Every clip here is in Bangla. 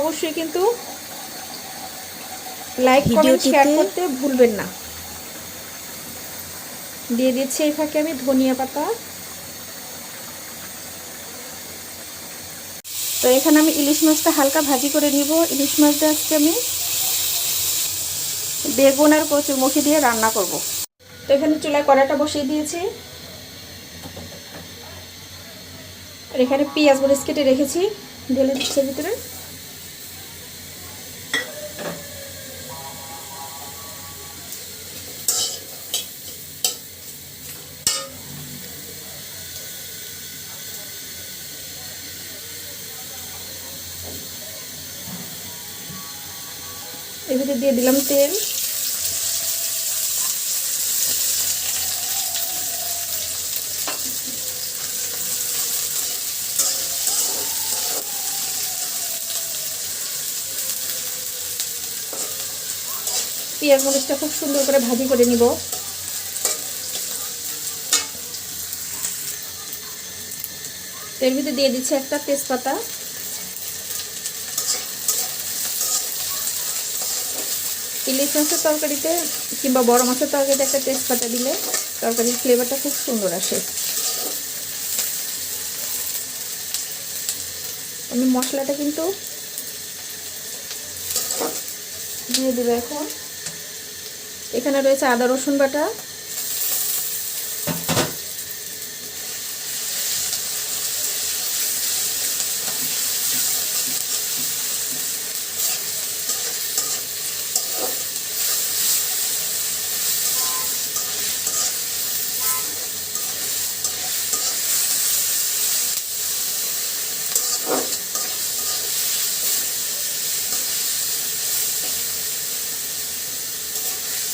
অবশ্যই কিন্তু লাইক কমেন্ট শেয়ার করতে ভুলবেন না। দিয়ে দিচ্ছি এই ফাঁকে আমি ধনিয়া পাতা। তো এখানে আমি ইলিশ মাছটা হালকা ভাজি করে নিব। ইলিশ মাছটা আজকে আমি বেগুন আর কচুর মুখি দিয়ে রান্না করব। তো এখানে চুলায় কড়াটা বসিয়ে দিয়েছি। আর এখানে পেঁয়াজ মরিচ কেটে রেখেছি। ঢেলে দিচ্ছে ভিতরে। ভিতরে দিয়ে দিলাম তেল। পেঁয়াজ মরিচটা খুব সুন্দর করে ভাজি করে নিব। এর ভিতরে দিয়ে দিচ্ছি একটা তেজপাতা। ইলিশ মাছের তরকারিতে কিংবা বড় মাছের তরকারিতে একটা তেজপাতা দিলে তরকারির ফ্লেভারটা খুব সুন্দর আসে। আমি মশলাটা কিন্তু দিয়ে দেবো এখন। এখানে রয়েছে আদা, রসুন বাটা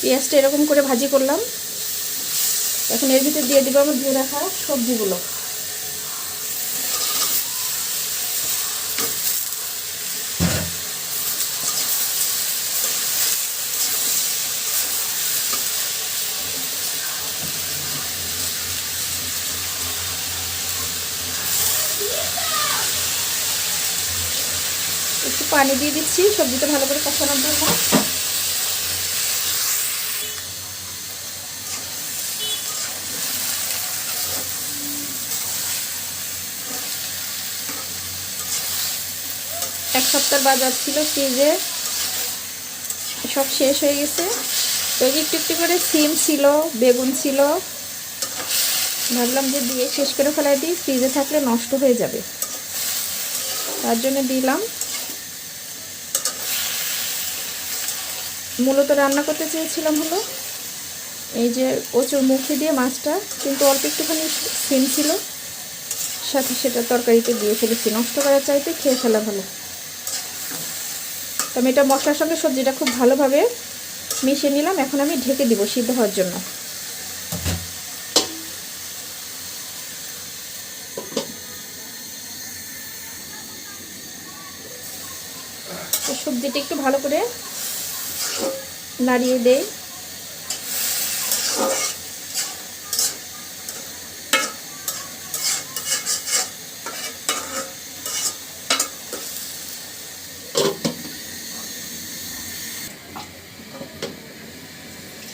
পেঁয়াজটা এরকম করে ভাজি করলাম। এখন এর ভিতরে দিয়ে দিব আমার ধুয়ে রাখা সবজিগুলো। একটু পানি দিয়ে দিচ্ছি, সবজিটা ভালো করে কষানোর জন্য। এক সপ্তাহ বাজার ছিল, ফ্রিজে। সব শেষ হয়ে গেছে। তো একটু একটু করে সিম ছিল, বেগুন ছিল। ভাবলাম যে দিয়ে শেষ করে ফেলাই দিই, ফ্রিজে থাকলে নষ্ট হয়ে যাবে। তার জন্য দিলাম। মূলত রান্না করতে চেয়েছিলাম হলো, এই যে কচুর মুখে দিয়ে মাছটা, কিন্তু অল্প একটুখানি সিম ছিল। সাথে সেটা তরকারিতে দিয়ে ফেলেছি। নষ্ট করার চাইতে খেয়ে ফেলা ভালো। তো আমি এটা মশলার সঙ্গে সবজিটা খুব ভালোভাবে মিশিয়ে নিলাম। এখন আমি ঢেকে দিব সিদ্ধ হওয়ার জন্য। সবজিটা একটু ভালো করে নাড়িয়ে দেই।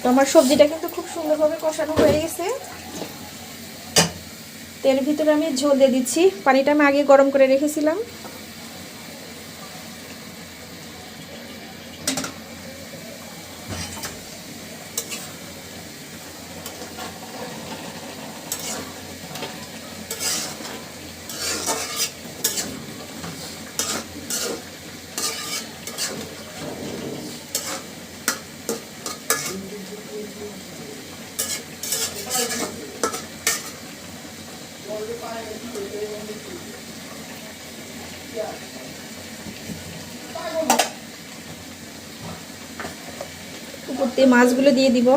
তো আমার সবজিটা কিন্তু খুব সুন্দরভাবে কষানো হয়ে গেছে। তেল ভিতরে আমি ঝোল দিয়ে দিচ্ছি। পানিটা আমি আগে গরম করে রেখেছিলাম। দিয়ে মাছগুলো দিয়ে দিব।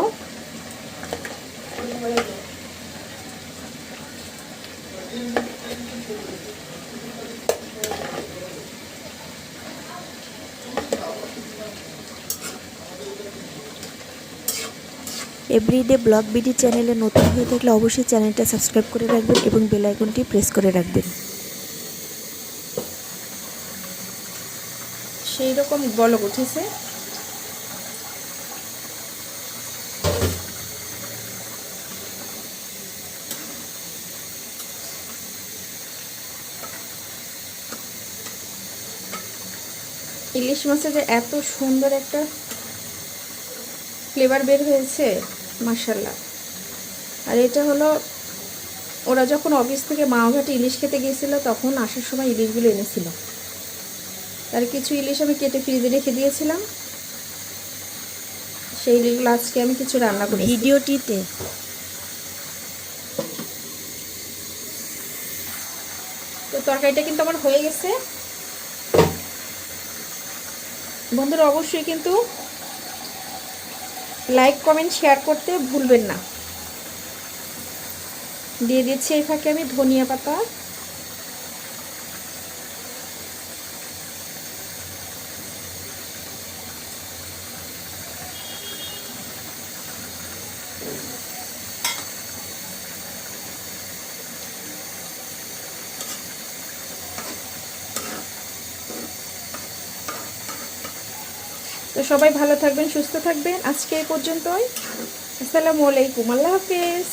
এভরিডে ব্লগ বিডি চ্যানেলে নতুন হয়ে থাকলে অবশ্যই চ্যানেলটা সাবস্ক্রাইব করে রাখবেন এবং বেল আইকনটি প্রেস করে রাখবেন। সেই রকম বলক উঠেছে। ইলিশ মাছে যে এত সুন্দর একটা ফ্লেভার বের হয়েছে মার্শাল্লাহ আর এটা হলো ওরা যখন অফিস থেকে মাওঘাটে ইলিশ খেতে গিয়েছিল তখন আসার সময় ইলিশগুলো এনেছিল। তার কিছু ইলিশ আমি কেটে ফ্রিজে রেখে দিয়েছিলাম। সেই ইলিশগুলো আজকে আমি কিছু রান্না করি ভিডিওটিতে। তো তরকারিটা কিন্তু আমার হয়ে গেছে। বন্ধুরা অবশ্যই কিন্তু লাইক কমেন্ট শেয়ার করতে ভুলবেন না। দিয়ে দিচ্ছি এই ফাঁকে আমি ধনিয়া পাতা। তো সবাই ভালো থাকবেন সুস্থ থাকবেন। আজকে এই পর্যন্তই। আসসালামু আলাইকুম। আল্লাহ হাফিজ।